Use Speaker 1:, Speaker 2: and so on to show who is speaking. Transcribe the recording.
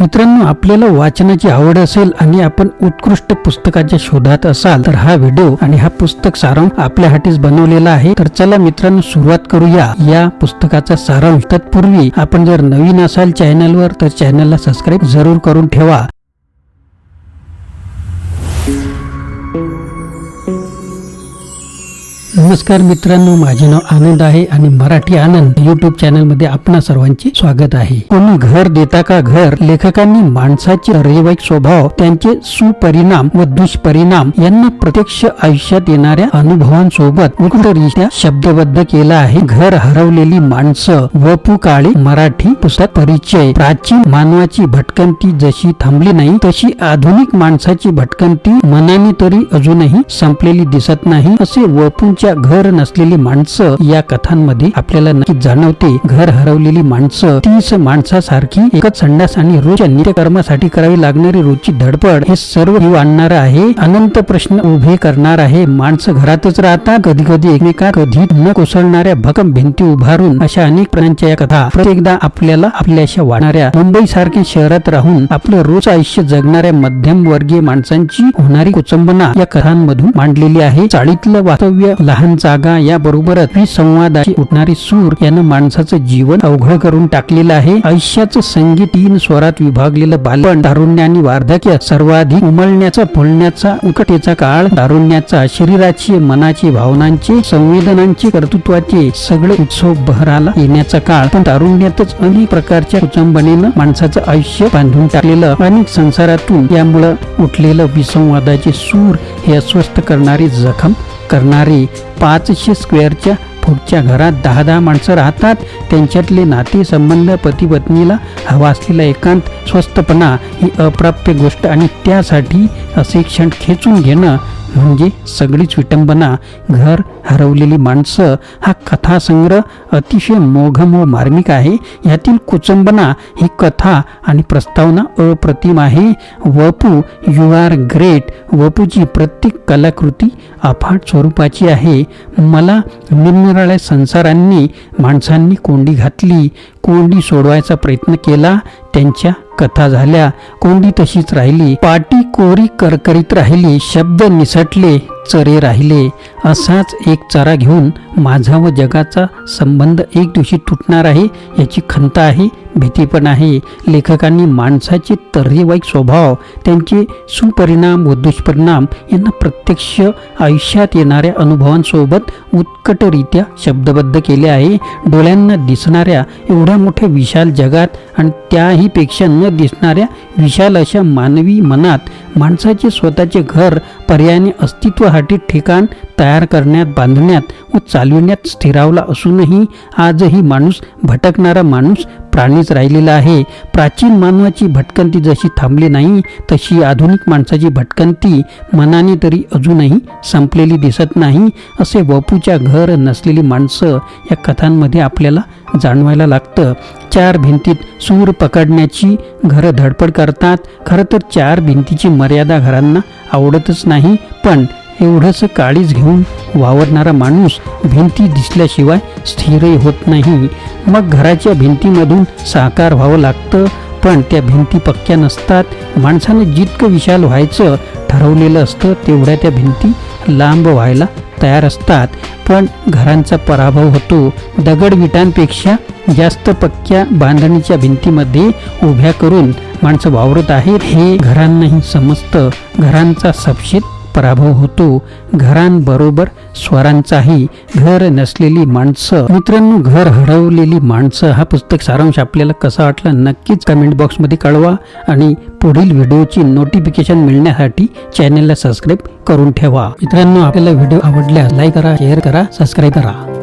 Speaker 1: मित्रांनो आपल्याला वाचनाची आवड असेल आणि आपण उत्कृष्ट पुस्तकाच्या शोधात असाल तर हा व्हिडिओ आणि हा पुस्तक सारांश आपल्यासाठीच बनवलेला आहे. तर चला मित्रांनो सुरुवात करूया. या पुस्तकाचा सारांश तत्पूर्वी आपण जर नवीन असाल चॅनलवर तर चॅनलला सबस्क्राईब जरूर करून ठेवा. नमस्कार मित्रांनो माझे नाव आनंद आहे आणि मराठी आनंद युट्यूब चॅनलमध्ये आपणा सर्वांचे स्वागत आहे. कोणी घर देता का घर? लेखकांनी माणसाचे रहिवाईक स्वभाव त्यांचे सुपरिणाम व दुष्परिणाम यांना प्रत्यक्ष आयुष्यात येणाऱ्या अनुभवांसोबत उत्तरित्या शब्दबद्ध केला आहे. घर हरवलेली माणसं वपू काळे मराठी पुस्तक परिचय प्राचीन मानवाची भटकंती जशी थांबली नाही तशी आधुनिक माणसाची भटकंती मनाने तरी अजूनही संपलेली दिसत नाही. असे वपूंच्या घर नसलेली माणसं या कथांमध्ये आपल्याला नक्की जाणवते. घर हरवलेली माणसं तीस माणसासारखी एकच संडास आणि रोजच्या नित्यकर्मासाठी करावी लागणारी रोजची धडपड हे सर्व जीव आणणार आहे. अनंत प्रश्न उभे करणार आहे. माणसं घरातच राहतात. कधी कधी एकमेका कधी न कोसळणाऱ्या भकम भिंती उभारून अशा अनेक प्राण्यांच्या या कथा प्रत्येकदा आपल्याला आपल्याशा वाढणाऱ्या मुंबई सारख्या शहरात राहून आपलं रोज आयुष्य जगणाऱ्या मध्यम वर्गीय माणसांची होणारी कुचंबना या कथांमधून मांडलेली आहे. चाळीतलं वास्तव्य लहान जागा या बरोबरच संवादाची उठणारी सूर यानं माणसाचं जीवन अवघड करून टाकलेलं आहे. आयुष्याचं संगीत तीन स्वरात विभागलेलं बालपण तारुण्य आणि वार्धक्य सर्वाधिक उमलण्याचा फुलण्याचा उकटेचा काळ तारुण्याचा शरीराची मनाची भावनांचे संवेदनांचे कर्तृत्वाचे सगळे उत्सव बहराला येण्याचा काळ. पण तारुण्यातच अनेक प्रकारच्या कुचंबनेनं माणसाचं आयुष्य बांधून टाकलेलं अनेक संसारातून यामुळं उठलेलं विसंवादाचे सूर हे अस्वस्थ करणारी जखम करणारे पाचशे स्क्वेअरच्या पुढच्या घरात दहा दहा माणसं राहतात. त्यांच्यातले नाते संबंध पती पत्नीला हवा असलेला एकांत स्वस्तपणा ही अप्राप्य गोष्ट आणि त्यासाठी असे क्षण खेचून घेणं म्हणजे सगळीच विटंबना घर हरवलेली माणसं हा कथासंग्रह अतिशय मोघमोळ मार्मिक आहे. यातील कुचंबना ही कथा आणि प्रस्तावना अप्रतिम आहे. वपू यू आर ग्रेट वपूची प्रत्येक कलाकृती अफाट स्वरूपाची आहे. मला निरनिराळ्या संसारांनी माणसांनी कोंडी घातली. कोंडी सोडवायचा प्रयत्न केला. त्यांच्या कथा झाल्या कोंडी तशीच राहिली. पाटी कोरी करकरीत राहिली शब्द निसटले. चरे राहिले असाच एक चरा घेऊन माझा व जगाचा संबंध एक दिवशी तुटणार आहे याची खंत आहे भीती पण आहे. लेखकांनी माणसाचे तर्हेवाईक स्वभाव त्यांचे सुपरिणाम व दुष्परिणाम यांना प्रत्यक्ष आयुष्यात येणाऱ्या अनुभवांसोबत उत्कटरित्या शब्दबद्ध केले आहे. डोळ्यांना दिसणाऱ्या एवढ्या मोठ्या विशाल जगात आणि त्याहीपेक्षा न दिसणाऱ्या विशाल अशा मानवी मनात माणसाचे स्वतःचे घर पर्यायाने अस्तित्वासाठी ठिकाण तयार करण्यात बांधण्यात व चालविण्यात स्थिरावला असूनही आजही माणूस भटकणारा माणूस प्राणीच राहिलेला आहे. प्राचीन मानवाची भटकंती जशी थांबली नाही तशी आधुनिक माणसाची भटकंती मनाने तरी अजूनही संपलेली दिसत नाही असे वपूच्या घर नसलेली माणसं या कथांमध्ये आपल्याला जाणवायला लागतं. चार भिंतीत सूर पकडण्याची घरं धडपड करतात. खरं तर चार भिंतीची मर्यादा घरांना आवडतच नाही पण एवढंसं काळीज घेऊन वावरणारा माणूस भिंती दिसल्याशिवाय स्थिरही होत नाही. मग घराच्या भिंतीमधून साकार व्हावं लागतं पण त्या भिंती पक्क्या नसतात. माणसानं जितकं विशाल व्हायचं ठरवलेलं असतं तेवढ्या त्या भिंती लांब व्हायला तयार असतात. पण घरांचा पराभव होतो. दगडविटांपेक्षा जास्त पक्क्या बांधणीच्या भिंतीमध्ये उभ्या करून माणसं वावरत आहेत हे घरांनाही समजतं. घरांचा सपशेत पराभव होतो. घरांबरोबर स्वरांचाही घर नसलेली माणसं मित्रांनो घर हरवलेली माणसं हा पुस्तक सारांश आपल्याला कसा वाटला नक्कीच कमेंट बॉक्समध्ये कळवा आणि पुढील व्हिडिओची नोटिफिकेशन मिळण्यासाठी चॅनलला सबस्क्राईब करून ठेवा. मित्रांनो आपल्याला व्हिडिओ आवडल्यास लाईक करा शेअर करा सबस्क्राईब करा.